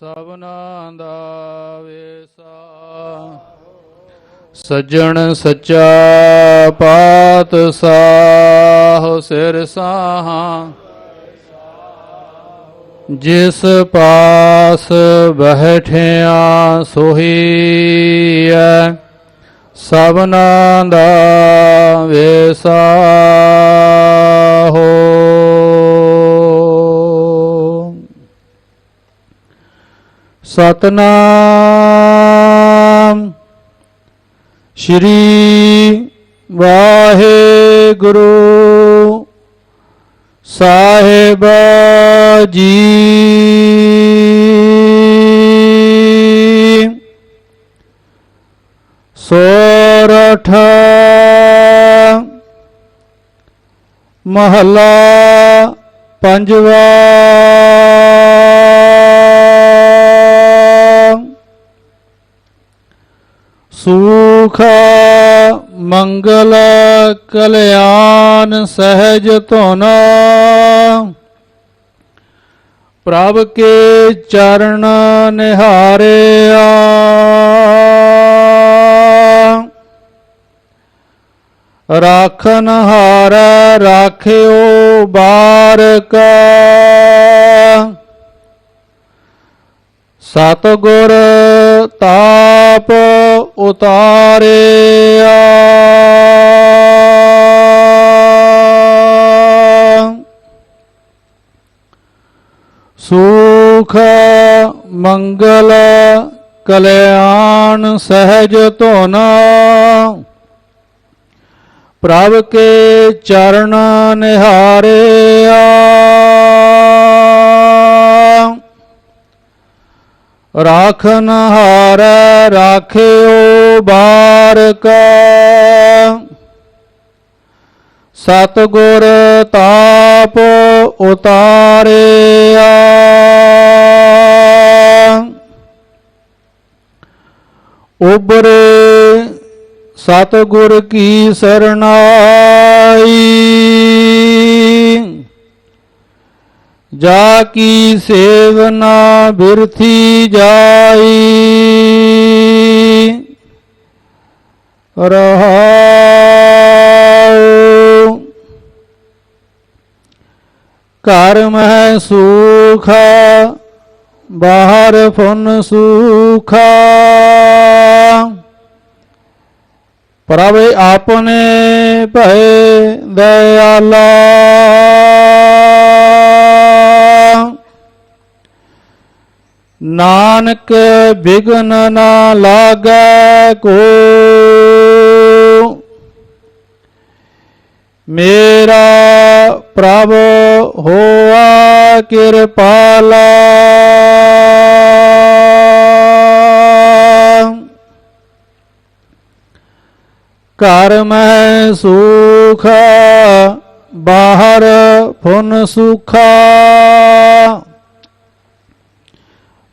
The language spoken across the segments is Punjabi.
ਸਭਨਾ ਦਾ ਵੇਸਾ ਸੱਜਣ ਸੱਚਾ ਪਾਤ ਸਾਹ ਸਿਰ ਸਾਹਾ। ਜਿਸ ਪਾਸ ਬਹਿਠਿਆ ਸੋਹੀਐ ਸਭਨਾ ਦਾ ਵੇਸਾ ਸਤਨਾਮ ਸ਼੍ਰੀ ਵਾਹਿਗੁਰੂ ਸਾਹਿਬ ਜੀ ਸੋਰਠ ਮਹਲਾ ਪੰਜਵਾ ਸੁਖ, ਮੰਗਲ, ਕਲਿਆਣ, ਸਹਿਜ ਧੁਨ। ਪ੍ਰਭ ਕੇ ਚਰਨ ਨਿਹਾਰਿਆ। ਰਾਖਨ ਹਾਰ ਰਾਖਿਓ ਬਾਰਕ। ਸਤਗੁਰ ਤਾ ਉਤਾਰਿਆ। ਸੁਖ ਮੰਗਲ ਕਲਿਆਣ ਸਹਿਜ ਧੁਨ। ਪ੍ਰਭ ਕੇ ਚਰਨ ਨਿਹਾਰਿਆ। ਰਾਖਨ ਹਾਰ ਰਾਖਿਓ ਬਾਰਕ ਸਤਗੁਰ ਤਾਪ ਉਤਾਰਿਆ ਉਬਰੇ ਸਤਗੁਰ ਕੀ ਸਰਣਾਈ ਜਾ ਕੀ ਸੇਵਨਾ ਬਿਰਥੀ ਜਾਈ। ਰਹਾਉ। ਘਰ ਮਹਿ ਸੁਖ, ਬਾਹਰ ਫੁਨ ਸੁਖਾ। ਪ੍ਰਭ ਆਪਨੇ ਭੈ ਦਇਆਲਾ। ਨਾਨਕ ਬਿਗਨ ਨਾ ਲਾਗੈ ਕੋ। ਮੇਰਾ ਪ੍ਰਭ ਹੋਆ ਕਿਰਪਾਲਾ। ਘਰ ਸੁਖ ਬਾਹਰ ਫੁਨ ਸੁਖਾ।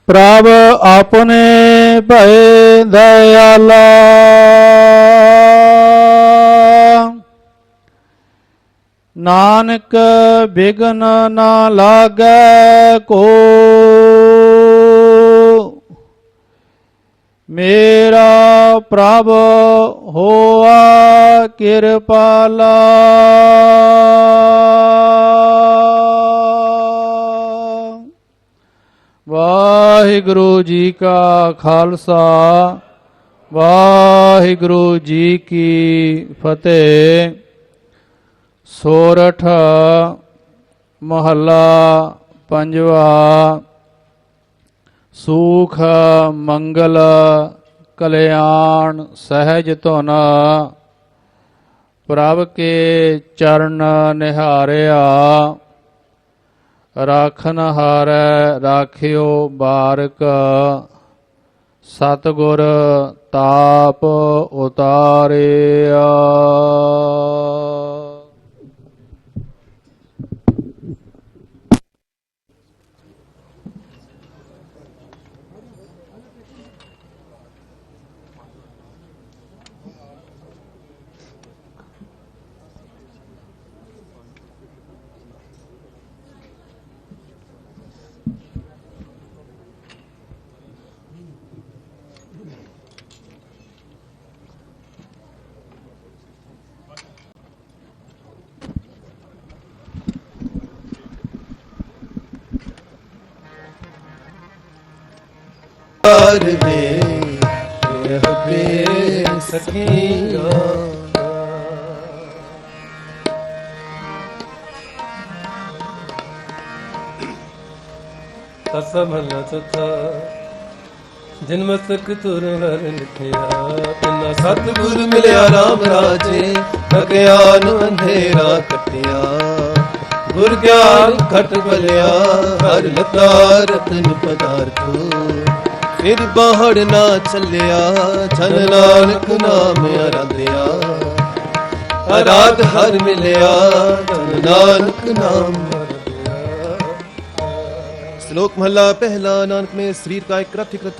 ਪ੍ਰਭ ਆਪਣੇ ਭਏ ਦਇਆਲਾ। ਨਾਨਕ ਬਿਗਨ ਨਾ ਲਾਗੈ ਕੋ। ਮੇਰਾ ਪ੍ਰਭ ਹੋਆ ਕਿਰਪਾਲਾ। ਵਾਹਿਗੁਰੂ ਜੀ ਕਾ ਖਾਲਸਾ, ਵਾਹਿਗੁਰੂ ਜੀ ਕੀ ਫਤਿਹ। ਸੋਰਠ ਮਹੱਲਾ ਪੰਜਵਾ, ਸੁਖ ਮੰਗਲ ਕਲਿਆਣ ਸਹਿਜ ਧੁਨ, ਪ੍ਰਭ ਕੇ ਚਰਨ ਨਿਹਾਰਿਆ। ਰਾਖਨ ਹਾਰੈ ਰਾਖਿਓ ਬਾਰਕ ਸਤਗੁਰ ਤਾਪ ਉਤਾਰਿਆ। ਪਿਆਰ ਵੇ ਇਹ ਪੇ ਸਖੀਆ ਤਸ ਮਹਲਾ ਜਿਨ ਮਸਤਕ ਤੁਰ ਹਰ ਲਿਖਿਆ ਤਿਨਾ ਸਤਿਗੁਰ ਮਿਲਿਆ RAM ਰਾਜੇ, ਅਗਿਆਨ ਅੰਧੇਰਾ ਕਟਿਆ। ਗੁਰ ਗਿਆਨ ਘਟ ਬਲਿਆ, ਹਰ ਲਤਾ ਰਤਨ ਪਦਾਰਥ। ਫਿਰ ਬਾਹੜ ਨਾ ਚੱਲਿਆ ਜਨ ਨਾਨਕ ਨਾਮ ਅਰਾਧਿਆ ਅਰਾਧ ਹਰ ਮਿਲਿਆ ਜਨ ਨਾਨਕ ਨਾਮ श्लोक महला पहला नानक में शरीर का एक कृत्य कृत